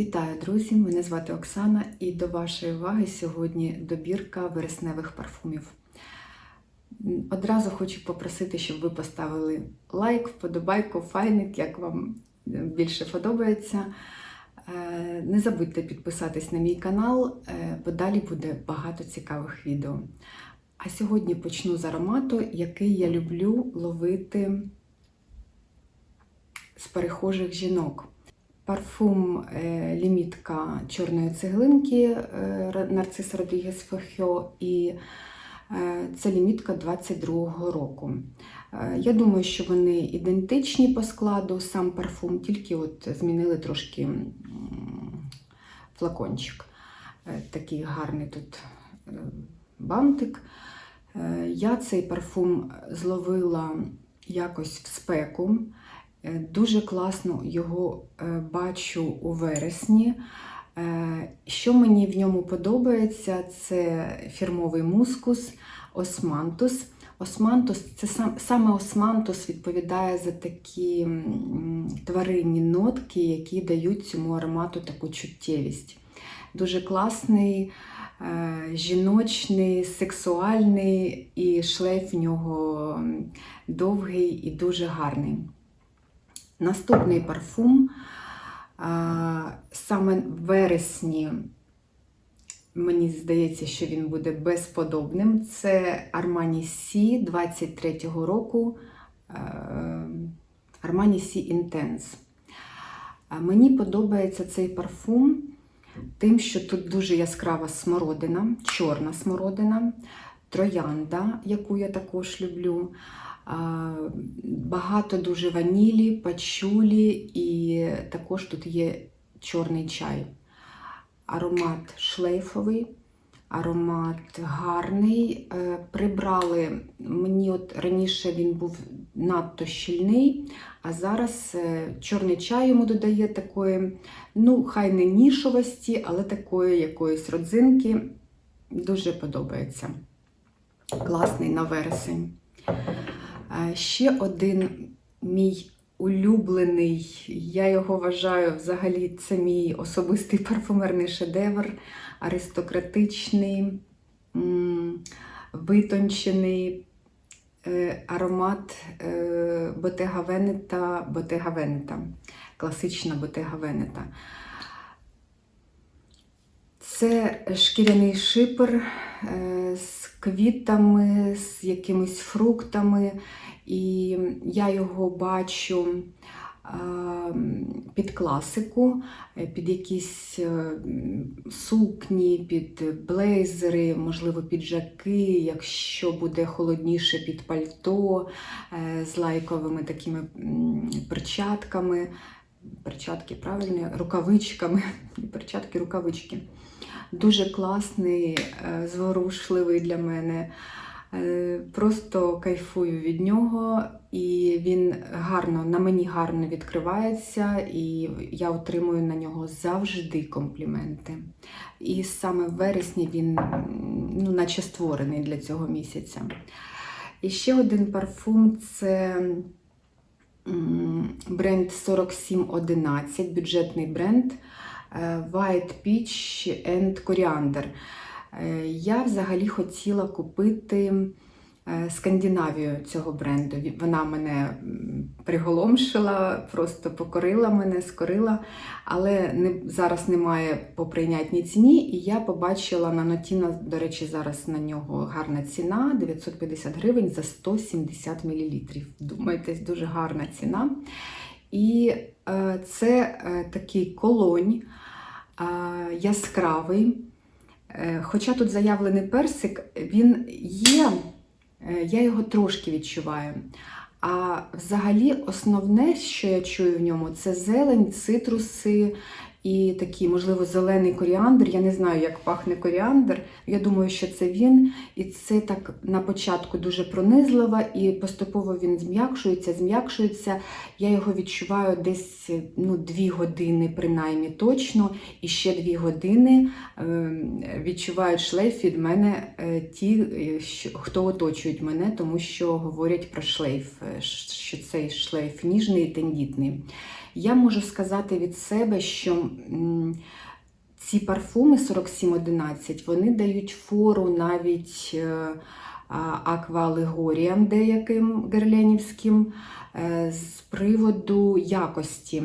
Вітаю, друзі! Мене звати Оксана, і до вашої уваги сьогодні добірка вересневих парфумів. Одразу хочу попросити, щоб ви поставили лайк, вподобайку, файник, як вам більше подобається. Е, Не забудьте підписатись на мій канал, е, бо далі буде багато цікавих відео. А сьогодні почну з аромату, який я люблю ловити з перехожих жінок. Парфум е, лімітка чорної цеглинки е, Нарцис Родрігес Фохьо і е, це лімітка 22-го року. Я думаю, що вони ідентичні по складу, сам парфум, тільки от змінили трошки флакончик. Такий гарний тут бантик. Я цей парфум зловила якось в спеку. Е, Дуже класно його е, бачу у вересні. Е, Що мені в ньому подобається, це фірмовий мускус Османтус. Османтус це сам, саме Османтус відповідає за такі тваринні нотки, які дають цьому аромату таку чуттєвість. Дуже класний, жіночний, сексуальний, і шлейф в нього довгий і дуже гарний. Наступний парфум саме в вересні, мені здається, що він буде безподобним. Це Armani C 23-го року Armani C Intense. Мені подобається цей парфум тим, що тут дуже яскрава смородина, чорна смородина, троянда, яку я також люблю. Багато дуже ванілі, пачулі і також тут є чорний чай. Аромат шлейфовий, аромат гарний. Е, Прибрали, мені от раніше він був надто щільний, а зараз е, чорний чай йому додає такої, ну, хай не нішовості, але такої якоїсь родзинки. Дуже подобається. Класний на вересень. Ще один мій улюблений, я його вважаю взагалі, це мій особистий парфумерний шедевр, аристократичний, витончений е, аромат Bottega Veneta, Bottega Veneta, класична Bottega Veneta. Це шкіряний шипер з квітами, з якимись фруктами, і я його бачу е, під класику, е, під якісь е, сукні, під блейзери, можливо, піджаки, якщо буде холодніше під пальто е, з лайковими такими перчатками. Перчатки правильні, рукавичками, перчатки, рукавички. Дуже класний, е, зворушливий для мене. Е, Просто кайфую від нього, і він гарно на мені гарно відкривається, і я отримую на нього завжди компліменти. І саме в вересні він ну, наче створений для цього місяця. І ще один парфум це бренд 4711, бюджетний бренд White Peach and Coriander. Е, Я взагалі хотіла купити е, Скандинавію цього бренду. Вона мене приголомшила, просто покорила мене, скорила, але не, зараз немає по прийнятній ціні. І я побачила на Нотіна, до речі, зараз на нього гарна ціна 950 гривень за 170 мл. Думаєте, дуже гарна ціна. І е, це е, такий колонь е, яскравий. Хоча тут заявлений персик, він є, я його трошки відчуваю. А взагалі основне, що я чую в ньому, це зелень, цитруси і такий, можливо, зелений коріандр. Я не знаю, як пахне коріандр. Я думаю, що це він. І це так на початку дуже пронизливо, і поступово він зм'якшується, зм'якшується. Я його відчуваю десь ну, дві години, принаймні точно, і ще дві години е, відчувають шлейф від мене е, ті, е, хто оточують мене, тому що говорять про шлейф, е, що цей шлейф ніжний і тендітний. Я можу сказати від себе, що ці парфуми 4711 вони дають фору навіть е, аквалегоріям деяким герленівським е, з приводу якості.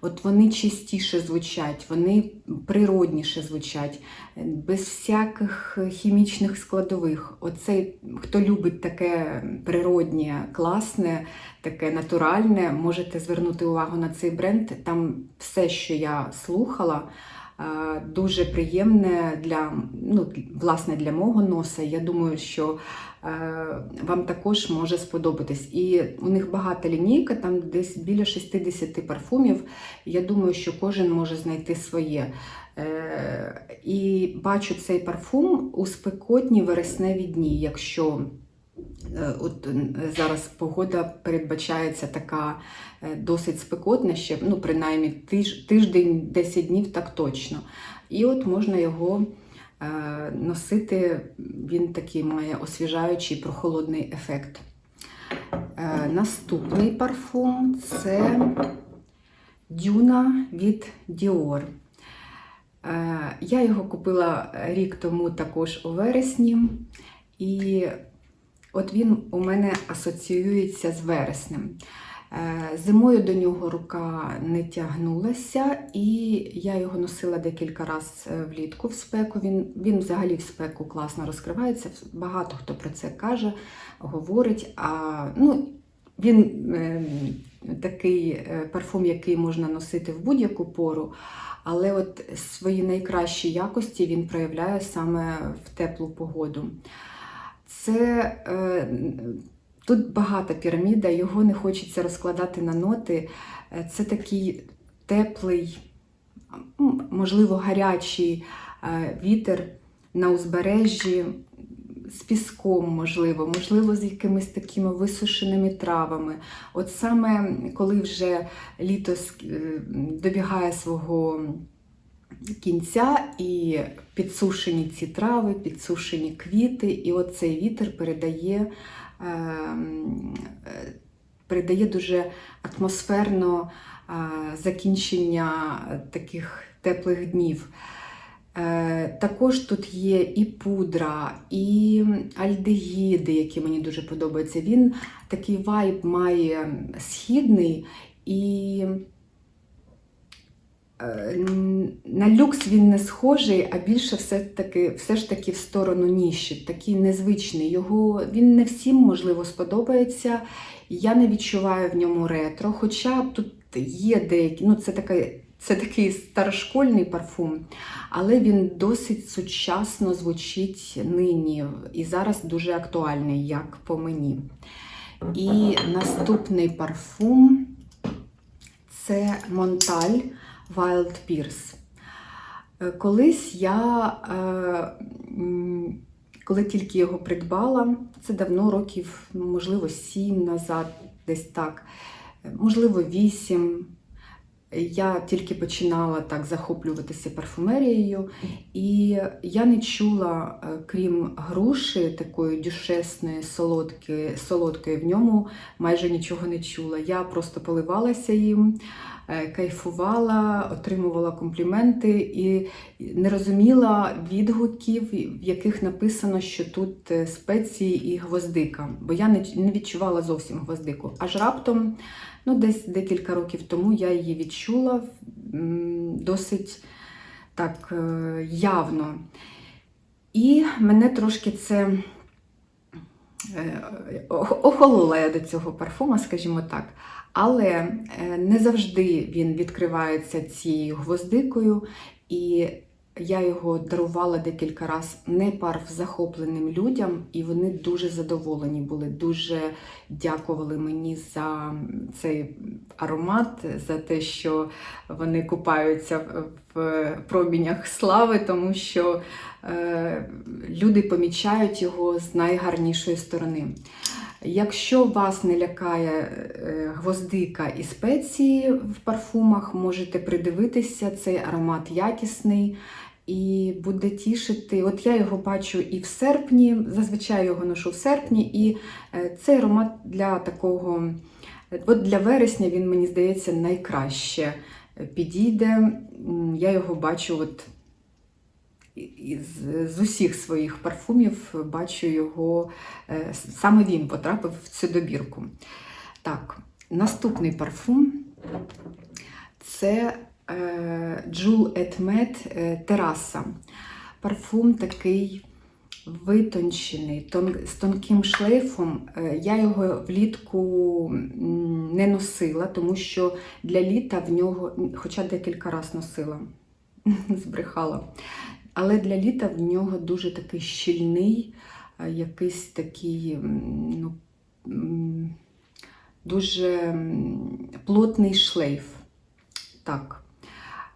От вони чистіше звучать, вони природніше звучать, без всяких хімічних складових. Оцей, хто любить таке природнє, класне, таке натуральне, можете звернути увагу на цей бренд. Там все, що я слухала, дуже приємне для, ну, власне, для мого носа. Я думаю, що е, вам також може сподобатись. І у них багата лінійка, там десь біля 60 парфумів. Я думаю, що кожен може знайти своє. Е, І бачу цей парфум у спекотні вересневі дні, якщо е, от е, зараз погода передбачається така е, досить спекотна, ще ну, принаймні тиж, тиждень, 10 днів так точно. І от можна його е, носити, він такий має освіжаючий прохолодний ефект. Е, Наступний парфум це Дюна від Dior. Е, Я його купила рік тому також у вересні, і от він у мене асоціюється з вереснем. Е, Зимою до нього рука не тягнулася, і я його носила декілька разів влітку в спеку. Він, він взагалі в спеку класно розкривається. Багато хто про це каже, говорить. А, ну, він е, такий е, парфум, який можна носити в будь-яку пору. Але от свої найкращі якості він проявляє саме в теплу погоду. Це е, тут багата піраміда, його не хочеться розкладати на ноти. Е, Це такий теплий, можливо, гарячий е, вітер на узбережжі з піском, можливо, можливо, з якимись такими висушеними травами. От саме коли вже літо добігає свого кінця і підсушені ці трави, підсушені квіти, і от цей вітер передає, е, м, е, передає дуже атмосферно е, закінчення таких теплих днів. Е, Також тут є і пудра, і альдегіди, які мені дуже подобаються. Він такий вайб має східний і на люкс він не схожий, а більше все, таки, все ж таки в сторону ніші, такий незвичний. Його, він не всім, можливо, сподобається. Я не відчуваю в ньому ретро, хоча тут є деякі, ну це такий, це такий старошкольний парфум, але він досить сучасно звучить нині і зараз дуже актуальний, як по мені. І наступний парфум це Монталь Wild Pierce. Е, Колись я, е, коли тільки його придбала, це давно років, ну, можливо, сім назад, десь так, е, можливо, вісім. Я тільки починала так захоплюватися парфумерією, і я не чула, крім груші, такої дюшесної, солодкої, солодкої, в ньому майже нічого не чула. Я просто поливалася їм, кайфувала, отримувала компліменти і не розуміла відгуків, в яких написано, що тут е, спеції і гвоздика, бо я не відчувала зовсім гвоздику. Аж раптом, ну десь декілька років тому я її відчула досить так е, явно. І мене трошки це е, охолола я до цього парфума, скажімо так. Але е, не завжди він відкривається цією гвоздикою, і я його дарувала декілька разів не парф захопленим людям, і вони дуже задоволені були, дуже дякували мені за цей аромат, за те, що вони купаються в промінях слави, тому що е, люди помічають його з найгарнішої сторони. Якщо вас не лякає е, гвоздика і спеції в парфумах, можете придивитися, цей аромат якісний і буде тішити. От я його бачу і в серпні, зазвичай його ношу в серпні, і е, цей аромат для такого, от для вересня він, мені здається, найкраще підійде. Я його бачу от з усіх своїх парфумів, бачу його, е, саме він потрапив в цю добірку. Так, наступний парфум це е, et Med е, Тераса. Парфум такий витончений, тон, з тонким шлейфом. Я його влітку не носила, тому що для літа в нього, хоча декілька разів носила, збрехала. Але для літа в нього дуже такий щільний, е, якийсь такий ну, дуже плотний шлейф. Так.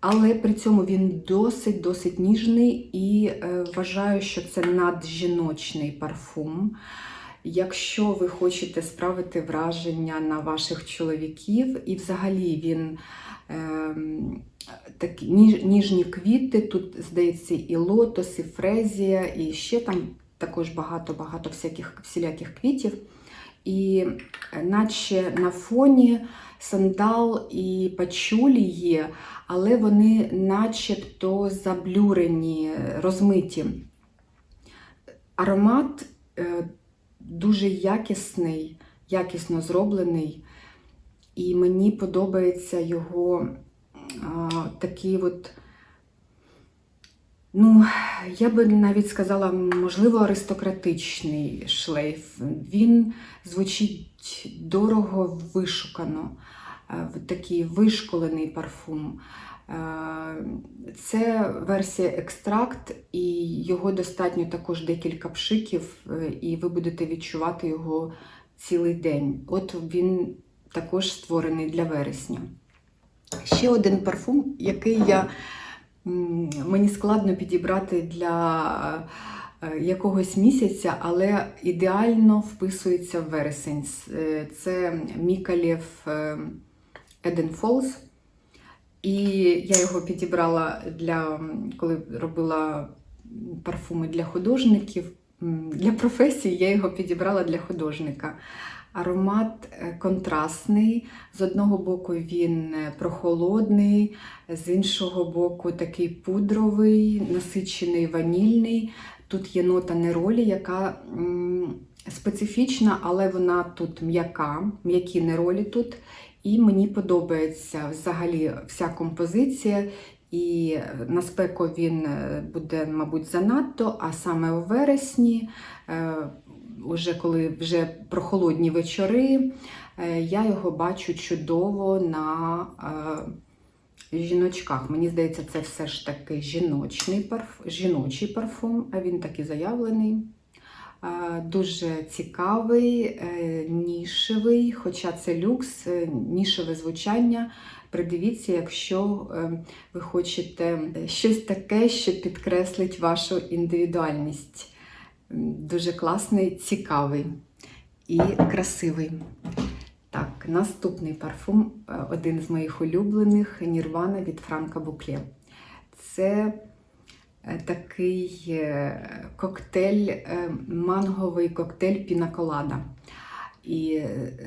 Але при цьому він досить-досить ніжний і е, вважаю, що це наджіночний парфум. Якщо ви хочете справити враження на ваших чоловіків, і взагалі він е, такі ніж, ніжні квіти, тут, здається, і лотос, і фрезія, і ще там також багато-багато всяких всіляких квітів. І е, наче на фоні сандал і пачулі є, але вони начебто заблюрені, розмиті. Аромат е, дуже якісний, якісно зроблений, і мені подобається його а, такий от, ну, я би навіть сказала, можливо, аристократичний шлейф. Він звучить дорого вишукано, е, такий вишколений парфум. Е, Це версія екстракт, і його достатньо також декілька пшиків, е, і ви будете відчувати його цілий день. От він також створений для вересня. Ще один парфум, який я, мені складно підібрати для е, якогось місяця, але ідеально вписується в вересень. Е, Це Мікалєв е, Eden Falls. І я його підібрала для коли робила парфуми для художників. Для професії я його підібрала для художника. Аромат е, контрастний. З одного боку він е, прохолодний, з іншого боку такий пудровий, насичений ванільний. Тут є нота неролі, яка специфічна, але вона тут м'яка, м'які неролі тут. І мені подобається взагалі вся композиція. І на спеку він е, буде, мабуть, занадто, а саме у вересні, е, уже коли вже прохолодні вечори, е, я його бачу чудово на е, жіночках. Мені здається, це все ж таки жіночний парф... жіночий парфум, а він так і заявлений. Е, Дуже цікавий, нішевий, хоча це люкс, нішеве звучання. Придивіться, якщо ви хочете щось таке, що підкреслить вашу індивідуальність. Дуже класний, цікавий і красивий. Так, наступний парфум, е, один з моїх улюблених Нірвана від Франка Букле. Це е, такий е, коктейль, манговий коктейль пінаколада. І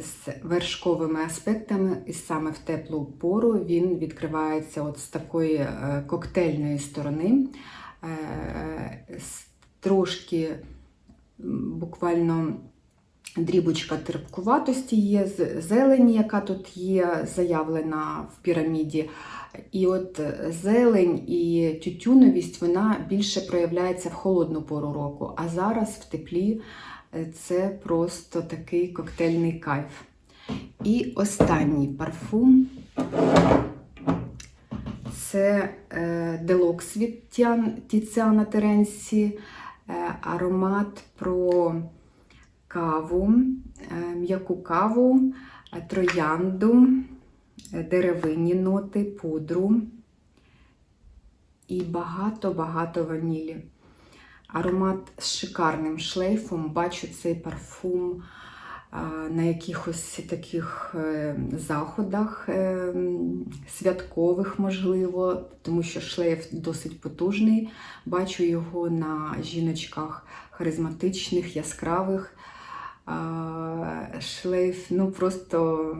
з вершковими аспектами, і саме в теплу пору він відкривається от з такої коктейльної сторони. З Трошки буквально дрібочка терпкуватості є, зелені, яка тут є заявлена в піраміді. І от зелень і тютюновість вона більше проявляється в холодну пору року, а зараз в теплі е, це просто такий коктейльний кайф. І останній парфум це Делокс від Тіціана Теренсі, аромат про каву, е, м'яку каву, е, троянду, е, деревинні ноти, пудру і багато-багато ванілі. Аромат з шикарним шлейфом. Бачу цей парфум на якихось таких е, заходах е, святкових, можливо, тому що шлейф досить потужний. Бачу його на жіночках харизматичних, яскравих. Шлейф, ну просто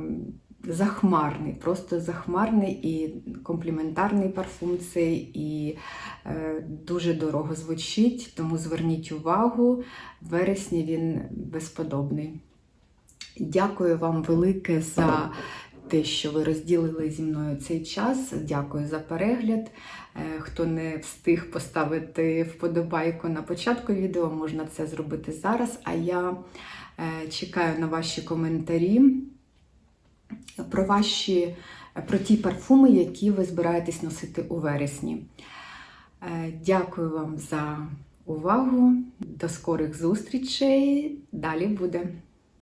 захмарний, просто захмарний і компліментарний парфум цей, і е, дуже дорого звучить, тому зверніть увагу, в вересні він безподобний. Дякую вам велике за те, що ви розділили зі мною цей час. Дякую за перегляд. Е, Хто не встиг поставити вподобайку на початку відео, можна це зробити зараз. А я е, чекаю на ваші коментарі про ваші про ті парфуми, які ви збираєтесь носити у вересні. Е, Дякую вам за увагу. До скорих зустрічей. Далі буде.